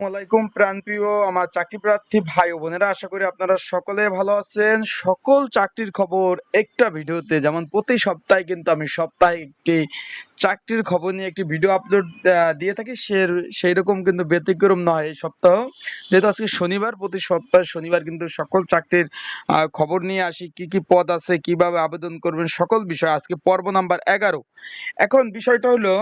ওয়ালাইকুম প্রাণপ্রিয় আমার চাকরি প্রার্থী ভাই বোনেরা, আশা করি আপনারা সকলে ভালো আছেন। সকল চাকরির খবর একটা ভিডিওতে, যেমন প্রতি সপ্তাহে কিন্তু আমি সপ্তাহে একটি চাকরির খবর নিয়ে একটি ভিডিও আপলোড দিয়ে থাকি। সে সেই রকম কিন্তু ব্যতিক্রম নয় এই সপ্তাহ। যেহেতু আজকে শনিবার, প্রতি সপ্তাহে শনিবার কিন্তু সকল চাকরির খবর নিয়ে আসি। কি কি পদ আছে, কীভাবে আবেদন করবেন, সকল বিষয়। আজকে পর্ব নাম্বার এগারো। এখন বিষয়টা হলো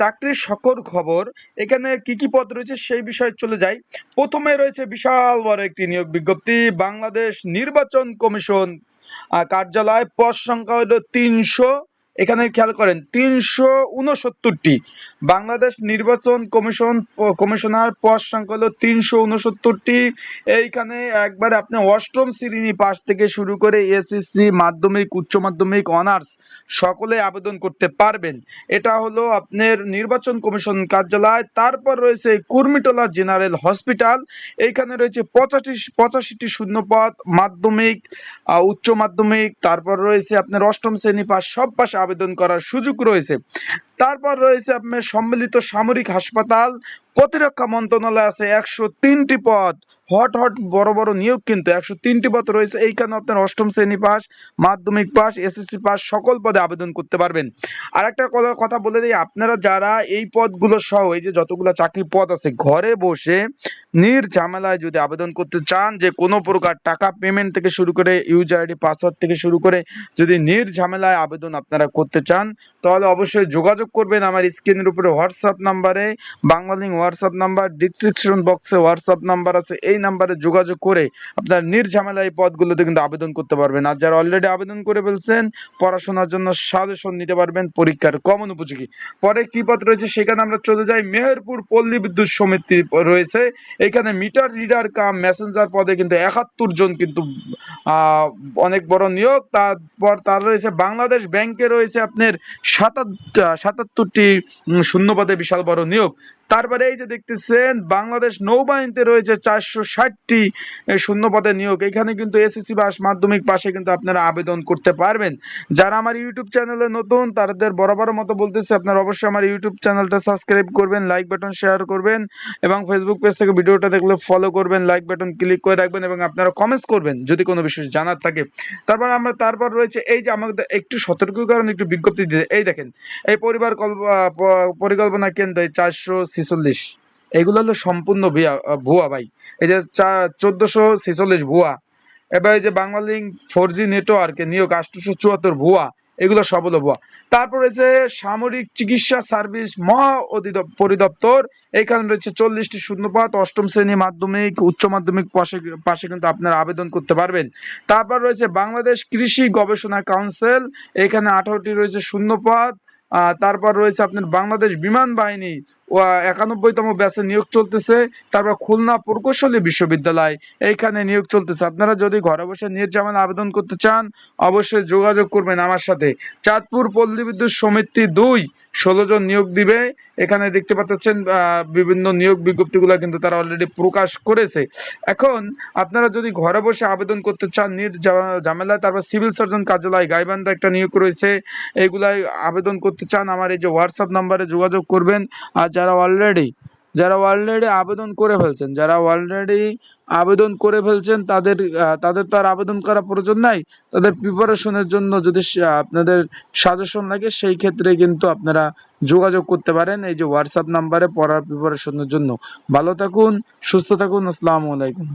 চাকরির সকল খবর। এখানে কি কি পদ রয়েছে সেই বিষয়ে চলে যাই। প্রথমে রয়েছে বিশাল বড় একটি নিয়োগ বিজ্ঞপ্তি। বাংলাদেশ নির্বাচন কমিশন কার্যালয় পদ সংখ্যা হলো তিনশো এখানে খেয়াল করেন, তিনশো বাংলাদেশ নির্বাচন কমিশন, কমিশনার পদ সংখ্যা হলো তিনশো উনসত্তরটি। এইখানে একবারে আপনি অষ্টম শ্রেণি পাশ থেকে শুরু করে এসএসসি মাধ্যমিক, উচ্চ মাধ্যমিক, অনার্স সকলে আবেদন করতে পারবেন। এটা হলো আপনার নির্বাচন কমিশন কার্যালয়। তারপর রয়েছে কুর্মিটোলা জেনারেল হসপিটাল। এইখানে রয়েছে পঁচাশি, পঁচাশিটি শূন্যপদ, মাধ্যমিক উচ্চ মাধ্যমিক, তারপর রয়েছে আপনার অষ্টম শ্রেণি পাস সব পাশে আবেদন করার সুযোগ রয়েছে। তারপর রয়েছে আপনার সম্মিলিত সামরিক হাসপাতাল, প্রতিরক্ষা মন্ত্রণালয় আছে একশো তিনটি পদ। হট হট, বড় বড় নিয়োগ কিন্তু একশো তিনটি পদ রয়েছে। এইখানে আপনার অষ্টম শ্রেণি পাস, মাধ্যমিক পাস, এসএসসি পাস, সকল পদে আবেদন করতে পারবেন। আর একটা কথা বলে দিই, আপনারা যারা এই পদগুলো সহ, এই যে যতগুলো চাকরির পদ আছে, ঘরে বসে নির্ঝামেলায় যদি আবেদন করতে চান, যে কোনো প্রকার টাকা পেমেন্ট থেকে শুরু করে ইউজার আইডি পাসওয়ার্ড থেকে শুরু করে যদি নির্ঝামেলায় আবেদন আপনারা করতে চান, তাহলে অবশ্যই যোগাযোগ করবেন আমার স্ক্রিনের উপরে হোয়াটসঅ্যাপ নাম্বারে বাংলালিং হোয়াটসঅ্যাপ নাম্বার ডিসক্রিপশন বক্সে হোয়াটসঅ্যাপ নাম্বার আছে, এই নাম্বারে যোগাযোগ করে আপনার নির্ঝামেলায় পদগুলোতে কিন্তু আবেদন করতে পারবেন। আর যারা অলরেডি আবেদন করে ফেলছেন, পড়াশোনার জন্য সাজেশন নিতে পারবেন পরীক্ষার কমন উপযোগী। পরে কি পদ রয়েছে সেখানে আমরা চলে যাই। মেহেরপুর পল্লী বিদ্যুৎ সমিতি রয়েছে। এখানে মিটার রিডার কাম মেসেঞ্জার পদে কিন্তু একাত্তর জন কিন্তু অনেক বড় নিয়োগ। তারপর তার রয়েছে বাংলাদেশ ব্যাংকে রয়েছে আপনার সাতাত্তর সাতাত্তরটি শূন্যপদে শূন্য বিশাল বড় নিয়োগ। তারপরে এই যে দেখতেছেন, বাংলাদেশ নৌবাহিনীতে রয়েছে চারশো ষাটটি শূন্য পদে নিয়োগ। এখানে কিন্তু এসএসসি পাস, মাধ্যমিক পাশে কিন্তু আপনারা আবেদন করতে পারবেন। যারা আমার ইউটিউব চ্যানেলে নতুন, তাদের বরাবর মতো বলতেছে, আপনারা অবশ্যই আমার ইউটিউব চ্যানেলটা সাবস্ক্রাইব করবেন, লাইক বাটন শেয়ার করবেন এবং ফেসবুক পেজ থেকে ভিডিওটা দেখলে ফলো করবেন, লাইক বাটন ক্লিক করে রাখবেন এবং আপনারা কমেন্টস করবেন, যদি কোনো বিষয় জানার থাকে। তারপর আমরা, তারপর রয়েছে এই যে আমাদের একটু সতর্কীকরণ একটু বিজ্ঞপ্তি দিয়ে এই দেখেন, এই পরিবার কল্প- পরিকল্পনা কেন্দ্রে চারশো ছেচল্লিশ। এগুলো হলো সম্পূর্ণ ভুয়া ভাই। এই যে চোদ্দশো ছেচল্লিশ ভুয়া। এবার এই যে বাংলালিং ফোর জি নেটওয়ার্কে নিয়োগ আটশোশো চুয়াত্তর ভুয়া। এগুলো সব হলো ভুয়া। তারপর রয়েছে সামরিক চিকিৎসা সার্ভিস মহা পরিদপ্তর। এখানে রয়েছে চল্লিশটি শূন্যপাত অষ্টম শ্রেণি মাধ্যমিক, উচ্চ মাধ্যমিক পাশে পাশে কিন্তু আপনারা আবেদন করতে পারবেন। তারপর রয়েছে বাংলাদেশ কৃষি গবেষণা কাউন্সিল। এখানে আঠারোটি রয়েছে শূন্যপাত তারপর রয়েছে আপনার বাংলাদেশ বিমান বাহিনী। একানব্বইতম ব্যাচে নিয়োগ চলতেছে, তারপর খুলনা প্রকৌশলী বিশ্ববিদ্যালয়, এইখানে নিয়োগ চলতেছে। আপনারা যদি ঘরে বসে নির্জামেলা আবেদন করতে চান, অবশ্যই যোগাযোগ করবেন আমার সাথে। চাঁদপুর পল্লী বিদ্যুৎ সমিতি দুই ষোলো জন নিয়োগ দিবে। এখানে দেখতে পাচ্ছেন বিভিন্ন নিয়োগ বিজ্ঞপ্তিগুলো কিন্তু তারা অলরেডি প্রকাশ করেছে। এখন আপনারা যদি ঘরে বসে আবেদন করতে চান নির ঝামেলায় তারপর সিভিল সার্জন কার্যালয়, গাইবান্ধা একটা নিয়োগ রয়েছে এইগুলাই আবেদন করতে চান, আমার এই যে হোয়াটসঅ্যাপ নাম্বারে যোগাযোগ করবেন। আর যারা অলরেডি যারা অলরেডি আবেদন করে ফেলছেন, যারা অলরেডি আবেদন করে ফেলছেন, তাদের তাদের তো আর আবেদন করা প্রয়োজন নাই। তাদের প্রিপারেশনের জন্য যদি আপনাদের সাজেশন লাগে, সেই ক্ষেত্রে কিন্তু আপনারা যোগাযোগ করতে পারেন। এই যে হোয়াটসঅ্যাপ নাম্বারে পড়ার প্রিপারেশনের জন্য। ভালো থাকুন, সুস্থ থাকুন, আসসালামু আলাইকুম।